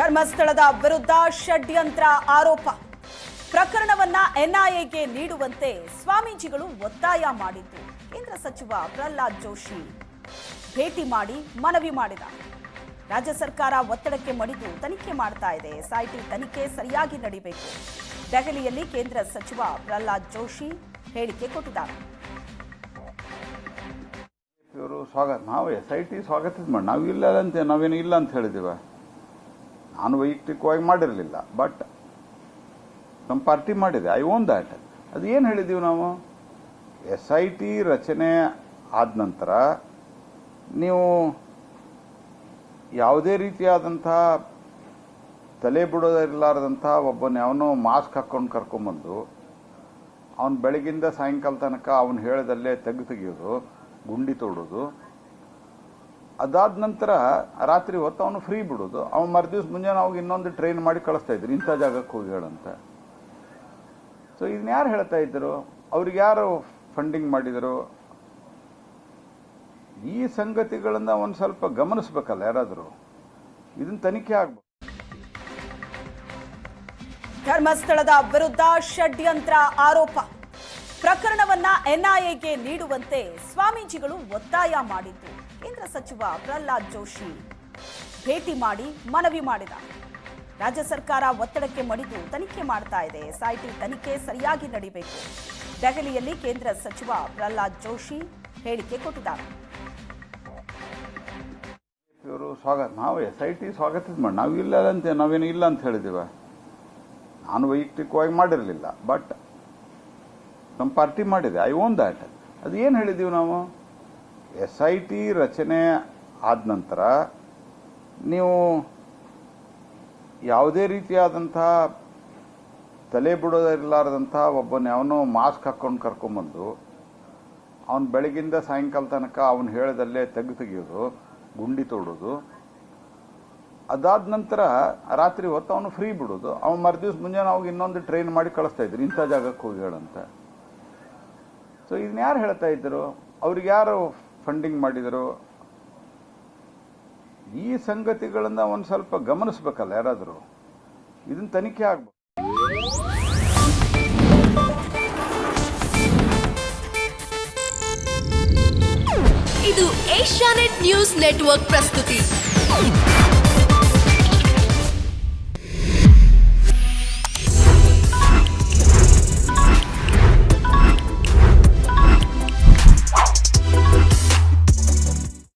ಧರ್ಮಸ್ಥಳದ ವಿರುದ್ಧ ಷಡ್ಯಂತ್ರ ಆರೋಪ. ಪ್ರಕರಣವನ್ನ ಎನ್ಐಎಗೆ ನೀಡುವಂತೆ ಸ್ವಾಮೀಜಿಗಳು ಒತ್ತಾಯ ಮಾಡಿದ್ದು. ಕೇಂದ್ರ ಸಚಿವ ಪ್ರಹ್ಲಾದ್ ಜೋಶಿ ಭೇಟಿ ಮಾಡಿ ಮನವಿ ಮಾಡಿದ. ರಾಜ್ಯ ಸರ್ಕಾರ ಒತ್ತಡಕ್ಕೆ ಮಣಿದು ತನಿಖೆ ಮಾಡ್ತಾ ಇದೆ. ಎಸ್ಐಟಿ ತನಿಖೆ ಸರಿಯಾಗಿ ನಡೀಬೇಕು. ದೆಹಲಿಯಲ್ಲಿ ಕೇಂದ್ರ ಸಚಿವ ಪ್ರಹ್ಲಾದ್ ಜೋಶಿ ಹೇಳಿಕೆ ಕೊಟ್ಟಿದ್ದಾರೆ. ಇವರು ಸ್ವಾಗತ, ನಾವು ಎಸ್ ಐ ಟಿ ಸ್ವಾಗತ ಮಾಡಿ ನಾವು ಇಲ್ಲ ಅಂತ, ನಾವೇನು ಇಲ್ಲ ಅಂತ ಹೇಳಿದ್ದೀವ ನಾನು ವೈಯಕ್ತಿಕವಾಗಿ ಮಾಡಿರಲಿಲ್ಲ ಬಟ್ ನಮ್ಮ ಪಾರ್ಟಿ ಮಾಡಿದೆ. ಐ ಓನ್ ದ್ಯಾಟ್ ಅದು ಏನು ಹೇಳಿದ್ದೀವಿ ನಾವು? ಎಸ್ ಐ ಟಿ ರಚನೆ ಆದ ನಂತರ ನೀವು ಯಾವುದೇ ರೀತಿಯಾದಂಥ ತಲೆ ಬಿಡೋದಿರಲಾರ್ದಂಥ ಒಬ್ಬನ ಯಾವನೋ ಮಾಸ್ಕ್ ಹಾಕ್ಕೊಂಡು ಕರ್ಕೊಂಬಂದು, ಅವನು ಬೆಳಗಿಂದ ಸಾಯಂಕಾಲ ತನಕ ಅವನು ಹೇಳ್ದಲ್ಲೇ ತೆಗ್ದು ತೆಗೆಯೋದು, ಗುಂಡಿ ತೋಡೋದು ಅದಾದ ನಂತರ ರಾತ್ರಿ ಹೊತ್ತು ಅವನು ಫ್ರೀ ಬಿಡೋದು. ಅವನು ಮರುದಿವ್ಸ ಮುಂಜಾನೆ ಅವಾಗ ಇನ್ನೊಂದು ಟ್ರೈನ್ ಮಾಡಿ ಕಳಿಸ್ತಾ ಇದ್ರು. ಇಂಥ ಜಾಗಕ್ಕೆ ಹೋಗಿ ಹೇಳಂತ ಸೊ ಇದನ್ನ ಯಾರು ಹೇಳ್ತಾ ಇದ್ರು? ಅವ್ರಿಗೆ ಯಾರು ಫಂಡಿಂಗ್ ಮಾಡಿದರು? ಈ ಸಂಗತಿಗಳನ್ನು ಒಂದು ಸ್ವಲ್ಪ ಗಮನಿಸ್ಬೇಕಲ್ಲ ಯಾರಾದರೂ? ಇದನ್ನ ತನಿಖೆ ಆಗ್ಬೇಕು. ಧರ್ಮಸ್ಥಳದ ವಿರುದ್ಧ ಷಡ್ಯಂತ್ರ ಆರೋಪ. ಪ್ರಕರಣವನ್ನ ಎನ್ಐಎಗೆ ನೀಡುವಂತೆ ಸ್ವಾಮೀಜಿಗಳು ಒತ್ತಾಯ ಮಾಡಿದ್ದು. ಕೇಂದ್ರ ಸಚಿವ ಪ್ರಹ್ಲಾದ್ ಜೋಶಿ ಭೇಟಿ ಮಾಡಿ ಮನವಿ ಮಾಡಿದ. ರಾಜ್ಯ ಸರ್ಕಾರ ಒತ್ತಡಕ್ಕೆ ಮಣಿದು ತನಿಖೆ ಮಾಡ್ತಾ ಇದೆ. ಎಸ್ಐಟಿ ತನಿಖೆ ಸರಿಯಾಗಿ ನಡೀಬೇಕು. ದೆಹಲಿಯಲ್ಲಿ ಕೇಂದ್ರ ಸಚಿವ ಪ್ರಹ್ಲಾದ್ ಜೋಶಿ ಹೇಳಿಕೆ ಕೊಟ್ಟಿದ್ದಾರೆ. ಇವರು ಸ್ವಾಗತ, ನಾವು ಎಸ್ ಐ ಟಿ ಸ್ವಾಗತ ಮಾಡಿ, ನಾವು ಇಲ್ಲ ಅಂತ ನಾವೇನು ಇಲ್ಲ ಅಂತ ಹೇಳಿದ್ದೀವ ನಾನು ವೈಯಕ್ತಿಕವಾಗಿ ಮಾಡಿರಲಿಲ್ಲ ಬಟ್ ನಮ್ಮ ಪಾರ್ಟಿ ಮಾಡಿದೆ. ಐ ಓನ್ ದಾಟ್ ಅದು ಏನು ಹೇಳಿದ್ದೀವಿ ನಾವು? ಎಸ್ ಐ ಟಿ ರಚನೆ ಆದ ನಂತರ ನೀವು ಯಾವುದೇ ರೀತಿಯಾದಂಥ ತಲೆ ಬಿಡೋದಿಲ್ಲಾರದಂಥ ಒಬ್ಬನ ಯಾವನೋ ಮಾಸ್ಕ್ ಹಾಕ್ಕೊಂಡು ಕರ್ಕೊಂಬಂದು ಅವನು ಬೆಳಗಿಂದ ಸಾಯಂಕಾಲ ತನಕ ಅವನು ಹೇಳದಲ್ಲೇ ತೆಗ್ದು ತೆಗೆಯೋದು, ಗುಂಡಿ ತೋಡೋದು. ಅದಾದ ನಂತರ ರಾತ್ರಿ ಹೊತ್ತು ಅವನು ಫ್ರೀ ಬಿಡೋದು. ಅವನು ಮರುದಿವ್ಸ ಮುಂಜಾನೆ ಅವಾಗ ಇನ್ನೊಂದು ಟ್ರೈನ್ ಮಾಡಿ ಕಳಿಸ್ತಾ ಇದ್ರು, ಇಂಥ ಜಾಗಕ್ಕೆ ಹೋಗಿ ಹೇಳಂತ ಸೊ ಇದನ್ನ ಯಾರು ಹೇಳ್ತಾ ಇದ್ರು? ಅವ್ರಿಗೆ ಯಾರು ಫಂಡಿಂಗ್ ಮಾಡಿದರು ಈ ಸಂಗತಿಗಳನ್ನ ಒಂದು ಸ್ವಲ್ಪ ಗಮನಿಸ್ಬೇಕಲ್ಲ ಯಾರಾದರೂ? ಇದನ್ನ ತನಿಖೆ ಆಗ್ಬೇಕು. ಇದು ಏಷ್ಯಾನೆಟ್ ನ್ಯೂಸ್ ನೆಟ್ವರ್ಕ್ ಪ್ರಸ್ತುತಿ.